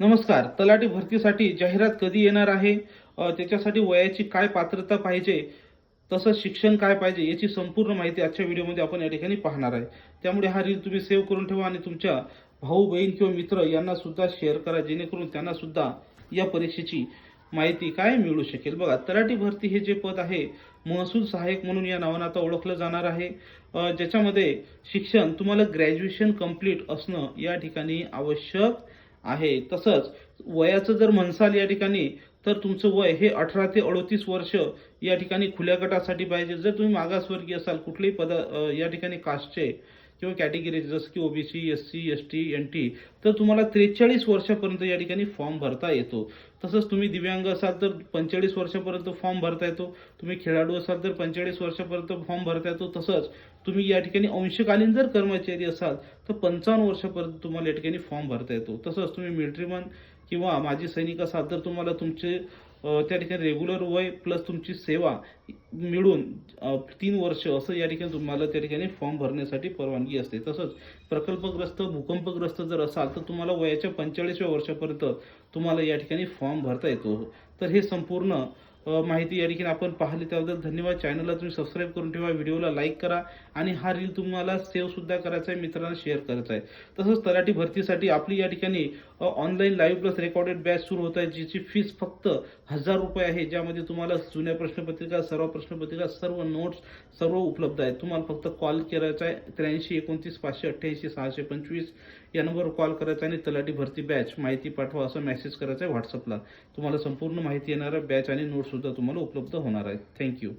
नमस्कार. तलाठी भरतीसाठी जाहिरात कधी येणार आहे? त्याच्यासाठी वयाची काय पात्रता पाहिजे? तसंच शिक्षण काय पाहिजे? याची संपूर्ण माहिती आजच्या व्हिडिओमध्ये आपण या ठिकाणी पाहणार आहे. त्यामुळे हा रील तुम्ही सेव्ह करून ठेवा आणि तुमच्या भाऊ बहीण किंवा मित्र यांना सुद्धा शेअर करा जेणेकरून त्यांना सुद्धा या परीक्षेची माहिती काय मिळू शकेल. बघा तलाठी भरती हे जे पद आहे महसूल सहाय्यक म्हणून या नावानं आता ओळखलं जाणार आहे. ज्याच्यामध्ये शिक्षण तुम्हाला ग्रॅज्युएशन कंप्लीट असणं या ठिकाणी आवश्यक आहे. तसंच वयाचं जर म्हणसाल या ठिकाणी तर तुमचं वय हे अठरा ते अडोतीस वर्ष या ठिकाणी खुल्या गटासाठी पाहिजे. जर तुम्ही मागासवर्गीय असाल कुठलेही पद या ठिकाणी कास्टचे किंवा कॅटेगरी जसं की OBC S C S T N T तर तुम्हाला त्रेचाळीस वर्षापर्यंत या ठिकाणी फॉर्म भरता येतो. तसंच तुम्ही दिव्यांग असाल तर पंचेचाळीस वर्षापर्यंत फॉर्म भरता येतो. तुम्ही खेळाडू असाल तर पंचेचाळीस वर्षापर्यंत फॉर्म भरता येतो. तसंच तुम्ही या ठिकाणी अंशकालीन जर कर्मचारी असाल तर पंचावन्न वर्षापर्यंत तुम्हाला या ठिकाणी फॉर्म भरता येतो. तसंच तुम्ही मिलिटरीमन किंवा माजी सैनिक असाल तर तुम्हाला तुमचे त्या ठिकाणी रेग्युलर वय प्लस तुमची सेवा मिळून तीन वर्ष असं या ठिकाणी तुम्हाला त्या ठिकाणी फॉर्म भरण्यासाठी परवानगी असते. तसंच प्रकल्पग्रस्त भूकंपग्रस्त जर असाल तर तुम्हाला वयाच्या पंचेचाळीसव्या वर्षापर्यंत तुम्हाला या ठिकाणी फॉर्म भरता येतो. तर हे संपूर्ण माहिती या ठिकाणी आपण पाहिली. त्याबद्दल धन्यवाद. चॅनलला तुम्ही सबस्क्राईब करून ठेवा. व्हिडिओला लाईक करा. आणि हा रील तुम्हाला सेव्ह सुद्धा करायचा आहे मित्रांना शेअर करायचा आहे. तसंच तलाठी भरतीसाठी आपली या ठिकाणी online live plus recorded batch सुरू होत आहे जिची फीस फक्त हजार रुपये आहे ज्यामध्ये तुम्हाला जुन्या प्रश्नपत्रिका सर्व प्रश्नपत्रिका सर्व नोट्स सर्व उपलब्ध आहेत. तुम्हाला फक्त कॉल करायचा आहे त्र्याऐंशी एकोणतीस पाचशे अठ्ठ्याऐंशी सहाशे पंचवीस. या नंबरवर कॉल करायचा आणि तलाठी भरती बॅच माहिती पाठवा असं मेसेज करायचा आहे व्हॉट्सअपला तुम्हाला संपूर्ण माहिती येणारा बॅच आणि नोट्स सुद्धा तुम्हाला उपलब्ध होणार आहेत. थँक्यू